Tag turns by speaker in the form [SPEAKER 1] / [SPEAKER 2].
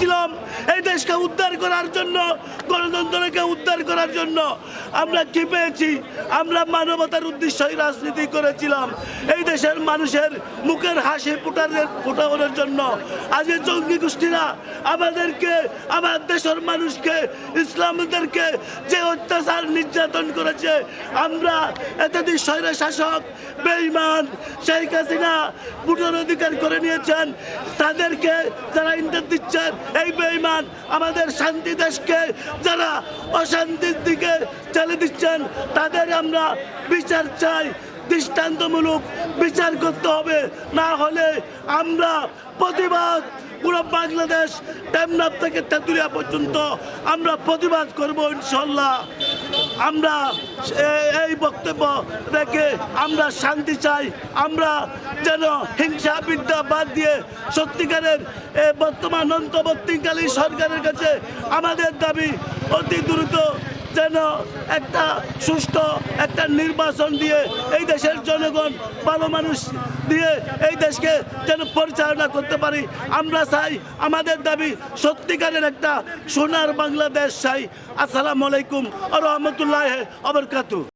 [SPEAKER 1] এসেছিলাম এই দেশকে উদ্ধার করার জন্য গণতন্ত্রকে উদ্ধার করার জন্য। আমরা কি পেয়েছি? আমরা মানবতার উদ্দেশ্যই রাজনীতি করেছিলাম। এই দেশের মানুষের মুখের হাসি ফুটানোর ফুটানোর জন্য আজকে জঙ্গি গোষ্ঠীরা আমাদেরকে, আমার দেশের মানুষকে, ইসলামদেরকে যে অত্যাচার নির্যাতন করেছে, আমরা এতদিন স্বৈর শাসক বেইমান শেখ হাসিনা ভোটার অধিকার করে নিয়েছেন। তাদেরকে যারা ইন্টার দিচ্ছেন এই বেইমান আমাদের শান্তি দেশকে, যারা অশান্তির দিকে চালিয়ে দিচ্ছেন তাদের আমরা বিচার চাই। দৃষ্টান্তমূলক বিচার করতে হবে, না হলে আমরা প্রতিবাদ পুরো বাংলাদেশ টেমনাপ থেকে তেঁতুলিয়া পর্যন্ত আমরা প্রতিবাদ করব ইনশাল্লাহ। আমরা এই বক্তব্য রেখে আমরা শান্তি চাই। আমরা যেন হিংসা বিদ্যা বাদ দিয়ে সত্যিকারের বর্তমান অন্তর্বর্তীকালীন সরকারের কাছে আমাদের দাবি অতি দ্রুত যেন একটা সুস্থ একটা নির্বাচন দিয়ে এই দেশের জনগণ ভালো মানুষ দিয়ে এই দেশকে যেন পরিচালনা করতে পারি। আমরা চাই, আমাদের দাবি সত্যিকারের একটা সোনার বাংলাদেশ চাই। আসসালামু আলাইকুম রহমতুল্লাহ আবরকাতু